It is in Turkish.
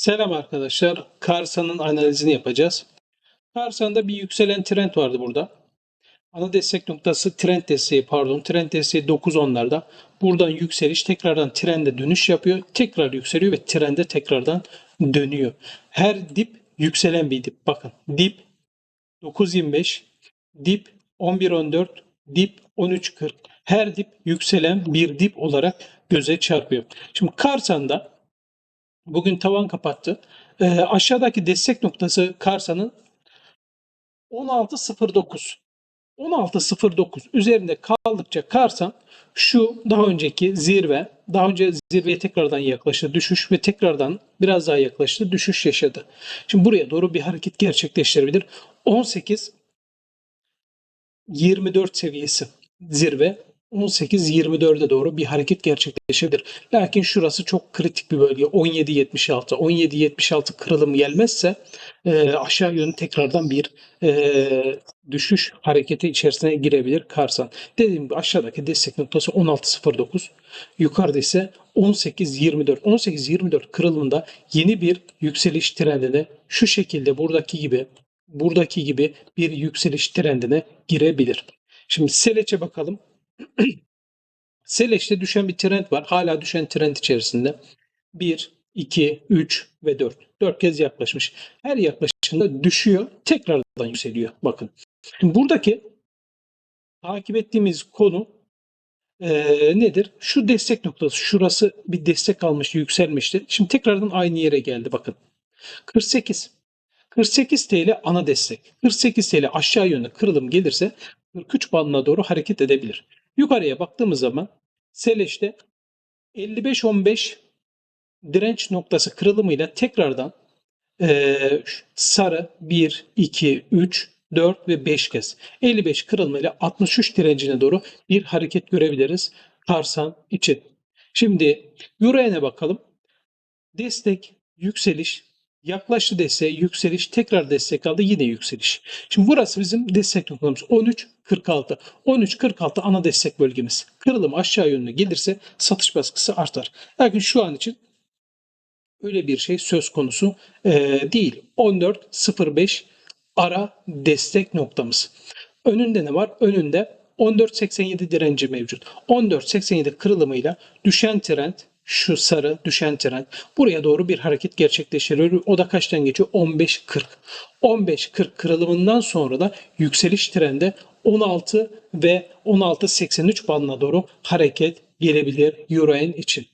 Selam arkadaşlar. Karsa'nın analizini yapacağız. Karsa'nda bir yükselen trend vardı burada. Ana destek noktası trend desteği pardon. Trend desteği 9.10'larda. Buradan yükseliş tekrardan trende dönüş yapıyor. Tekrar yükseliyor ve trende tekrardan dönüyor. Her dip yükselen bir dip. Bakın dip 9.25, dip 11.14, dip 13.40. Her dip yükselen bir dip olarak göze çarpıyor. Şimdi Karsan'da Bugün tavan kapattı. Ee, aşağıdaki destek noktası Karsa'nın 16.09. 16.09 üzerinde kaldıkça Karsan şu daha önceki zirve, daha önce zirveye tekrardan yaklaştı düşüş ve tekrardan biraz daha yaklaştı düşüş yaşadı. Şimdi buraya doğru bir hareket gerçekleştirebilir. 18 24 seviyesi zirve 18-24'e doğru bir hareket gerçekleşebilir. Lakin şurası çok kritik bir bölge. 17-76. 17-76 kırılım gelmezse e, aşağı yönlü tekrardan bir e, düşüş hareketi içerisine girebilir Karsan. Dediğim gibi aşağıdaki destek noktası 16.09. Yukarıda ise 18.24. 18.24 kırılımında yeni bir yükseliş trendine şu şekilde buradaki gibi buradaki gibi bir yükseliş trendine girebilir. Şimdi Seleç'e bakalım. Seleç'te düşen bir trend var. Hala düşen trend içerisinde. 1, 2, 3 ve 4. 4 kez yaklaşmış. Her yaklaşımda düşüyor. Tekrardan yükseliyor. Bakın. Şimdi buradaki takip ettiğimiz konu eee, nedir? Şu destek noktası. Şurası bir destek almıştı, yükselmişti. Şimdi tekrardan aynı yere geldi. Bakın. 48. 48 TL ana destek. 48 TL aşağı yönde kırılım gelirse 43 bandına doğru hareket edebilir. Yukarıya baktığımız zaman Seleş'te 55-15 direnç noktası kırılımıyla tekrardan eee, sarı 1, 2, 3, 4 ve 5 kez 55 kırılmayla 63 direncine doğru bir hareket görebiliriz Karsan için. Şimdi Euro'ya bakalım. Destek, yükseliş, yaklaştı desteğe, yükseliş, tekrar destek aldı yine yükseliş. Şimdi burası bizim destek noktamız 13.46. 13.46 ana destek bölgemiz. Kırılım aşağı yönlü gelirse satış baskısı artar. Lakin şu an için öyle bir şey söz konusu eee, değil. 14.05 ara destek noktamız. Önünde ne var? Önünde 14.87 direnci mevcut. 14.87 kırılımıyla düşen trend şu sarı düşen trend buraya doğru bir hareket gerçekleştiriyor. O da kaçtan geçiyor? 15.40. 15.40 kırılımından sonra da yükseliş trende 16 ve 16.83 bandına doğru hareket gelebilir Euroen için.